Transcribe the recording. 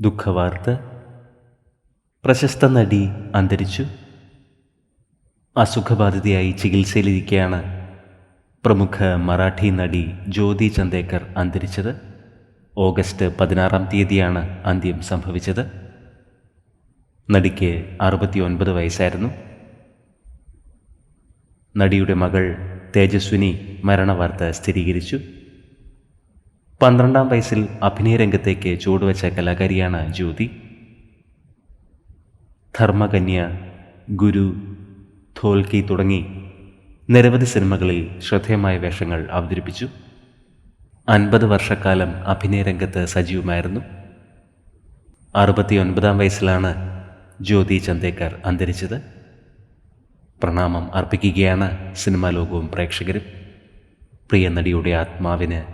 ദുഃഖവാർത്ത. പ്രശസ്ത നടി അന്തരിച്ചു. അസുഖബാധിതയായി ചികിത്സയിലിരിക്കെയാണ് പ്രമുഖ മറാഠി നടി ജ്യോതി ചന്ദേക്കർ അന്തരിച്ചത്. ഓഗസ്റ്റ് പതിനാറാം തീയതിയാണ് അന്ത്യം സംഭവിച്ചത്. നടിക്ക് അറുപത്തി ഒൻപത് വയസ്സായിരുന്നു. നടിയുടെ മകൾ തേജസ്വിനി മരണവാർത്ത സ്ഥിരീകരിച്ചു. പന്ത്രണ്ടാം വയസ്സിൽ അഭിനയരംഗത്തേക്ക് ചുവടുവെച്ച കലാകാരിയാണ് ജ്യോതി. ധർമ്മകന്യ ഗുരു ധോൽക്കി തുടങ്ങി നിരവധി സിനിമകളിൽ ശ്രദ്ധേയമായ വേഷങ്ങൾ അവതരിപ്പിച്ചു. അൻപത് വർഷക്കാലം അഭിനയ രംഗത്ത് സജീവമായിരുന്നു. അറുപത്തിയൊൻപതാം വയസ്സിലാണ് ജ്യോതി ചന്ദേക്കർ അന്തരിച്ചത്. പ്രണാമം അർപ്പിക്കുകയാണ് സിനിമാ ലോകവും പ്രേക്ഷകരും. പ്രിയ നടിയുടെ ആത്മാവിന്